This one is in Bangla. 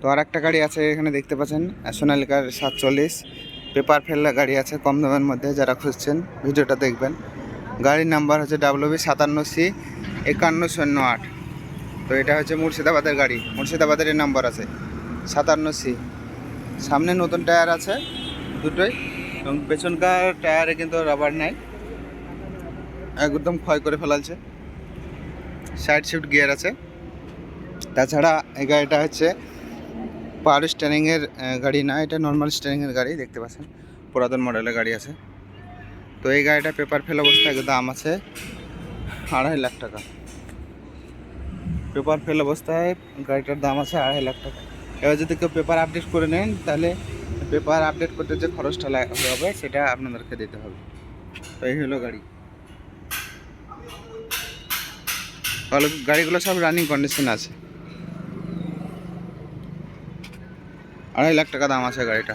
তো আর একটা গাড়ি আছে এখানে দেখতে পাচ্ছেন সোনালিকার সাতচল্লিশ। পেপার ফেললা গাড়ি আছে কম দামের মধ্যে, যারা খুঁজছেন ভিডিওটা দেখবেন। গাড়ির নাম্বার হচ্ছে ডাব্লিউ বি সাতান্ন সি একান্ন শূন্য আট। তো এটা হচ্ছে মুর্শিদাবাদের গাড়ি, মুর্শিদাবাদের এই নাম্বার আছে সাতান্ন সি। সামনে নতুন টায়ার আছে দুটোই, এবং পেছনকার টায়ারে কিন্তু রাবার নাই। একদম ক্ষয় করে ফেলালছে সাইড শিফট গিয়ার আছে। তাছাড়া এই গাড়িটা হচ্ছে পাওয়ার স্ট্যারিংয়ের গাড়ি না, এটা নর্মাল স্ট্যারিংয়ের গাড়ি, দেখতে পাচ্ছেন। পুরাতন মডেলের গাড়ি আছে। তো এই গাড়িটা পেপার ফেল অবস্থায় দাম আছে আড়াই লাখ টাকা। পেপার ফেল অবস্থায় গাড়িটার দাম আছে আড়াই লাখ টাকা। এবার যদি কেউ পেপার আপডেট করে নেন, তাহলে পেপার আপডেট করতে যে খরচটা হবে সেটা আপনাদেরকে দিতে হবে। তো এই হলো গাড়ি। গাড়িগুলো সব রানিং কন্ডিশন আছে। আড়াই লাখ টাকা দাম আছে গাড়িটা।